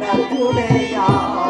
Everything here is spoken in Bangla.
না চলে আ